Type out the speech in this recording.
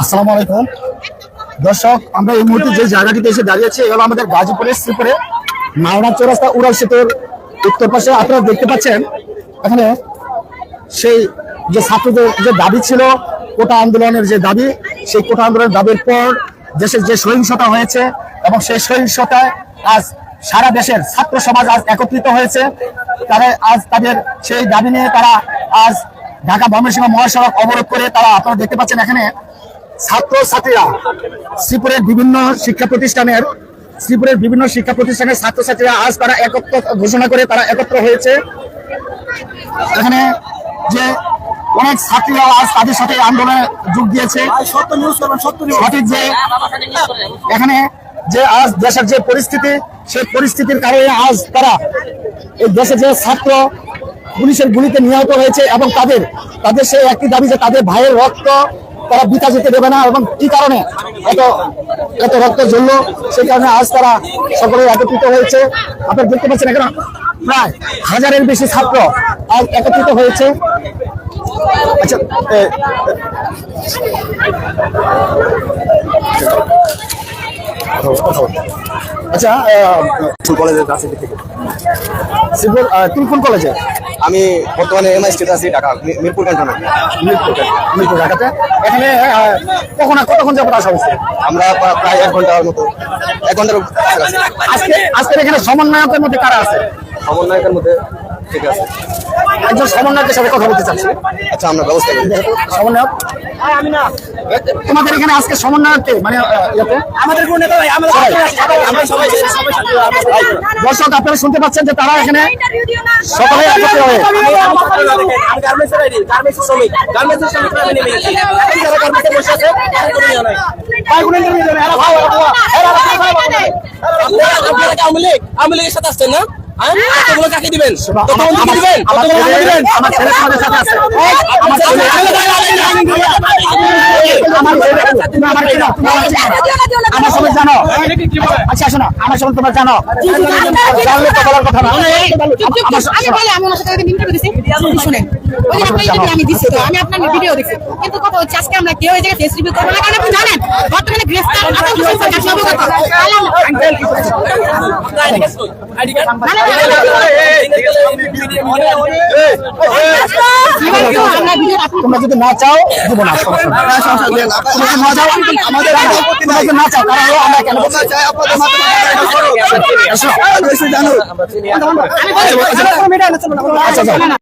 আসসালামু আলাইকুম। দর্শক, আমরা এই মুহূর্তে যে জায়গাটিতে এসে দাঁড়িয়েছি এগুলো আমাদের গাজীপুরের শ্রীপুরে মাওনা চৌরাস্তা উড়াল সেতুর উত্তর পাশে। আপনারা দেখতে পাচ্ছেন, এখানে সেই যে ছাত্রদের যে দাবি ছিল, কোটা আন্দোলনের যে দাবি, সেই কোটা আন্দোলনের দাবির পর দেশের যে সহিংসতা হয়েছে এবং সেই সহিংসতায় আজ সারা দেশের ছাত্র সমাজ আজ একত্রিত হয়েছে। তারা আজ তাদের সেই দাবি নিয়ে তারা আজ ঢাকা ময়মনসিংহ মহাসড়ক অবরোধ করে তারা, আপনারা দেখতে পাচ্ছেন এখানে ছাত্র ছাত্রীরা শ্রীপুরের বিভিন্ন শিক্ষা প্রতিষ্ঠানের, শ্রীপুরের বিভিন্ন শিক্ষা প্রতিষ্ঠানের ছাত্রছাত্রীরা আজ তারা একত্র ঘোষণা করে তারা একত্র হয়েছে। এখানে যে অনেক ছাত্রীরা আজ তাদের সাথে আন্দোলনে যোগ দিয়েছে। সঠিক যে এখানে যে আজ দেশের যে পরিস্থিতি, সেই পরিস্থিতির কারণে আজ তারা এই দেশে যে ছাত্র পুলিশের গুলিতে নিহত হয়েছে এবং তাদের তাদের সেই একটি দাবি যে তাদের ভাইয়ের রক্ত তারা বিতা যেতে দেবে না এবং কি কারণে এত এত রক্ত ঝরলো সেই কারণে আজ তারা সকলে একত্রিত হয়েছে। আপনারা দেখতে পাচ্ছেন এখানে প্রায় হাজারের বেশি ছাত্র আজ একত্রিত হয়েছে। আচ্ছা আচ্ছা কলেজের কাছে থেকে। সিভিল তুমি কোন কলেজে আমি বর্তমানে এমআই স্টেটে আছি ঢাকা মিরপুর ক্যান্টনে মিরপুর মিরপুর ঢাকাতে? এখানে কখন কতক্ষণ যাব আসা হচ্ছে আমরা প্রায় এক ঘণ্টার মতো এক ঘণ্টার। আজকে আজকের এখানে সমন্বয়কের মধ্যে কারা আছে? সমন্বয়কের মধ্যে ঠিক আছে। একজন সমন্বয়কের সাথে কথা বলতে চাচ্ছি। আচ্ছা আমরা ব্যবস্থা করি। সমন্বয়ক? তোমাদের এখানে আজকে সমন্বয়কে মানে আমাদের কোনো নেতা আমরা সবাই। দর্শক আপনারা শুনতে পাচ্ছেন যে তারা এখানে সকলে একত্রে হয়ে ইয়ে আপনারা আপনারা আওয়ামী লীগ? আওয়ামী লীগের সাথে আসছেন না? কাকে দিবেন আমার- সবাই জানো আচ্ছা শোনো আমার সবাই তোমরা জানো জানলে তো বলার কথা না আমি বলে আমি ওনার সাথে একদিন দিছি। শুনেন। ওই যে আপনার interview আমি দিছি তো, আমি আপনার ভিডিও দেখছি কিন্তু কথা হচ্ছে আজকে আমরা কেউ এই জায়গায় ফেস রিভিউ করব না কারণ আপনি জানেন বর্তমানে গ্রেফতার আতঙ্ক সরকার সবই কথা আইডি তোমরা যদি না চাও দেব না চাও আমাদের না চাও তাহলে আমরা কেন চাই আচ্ছা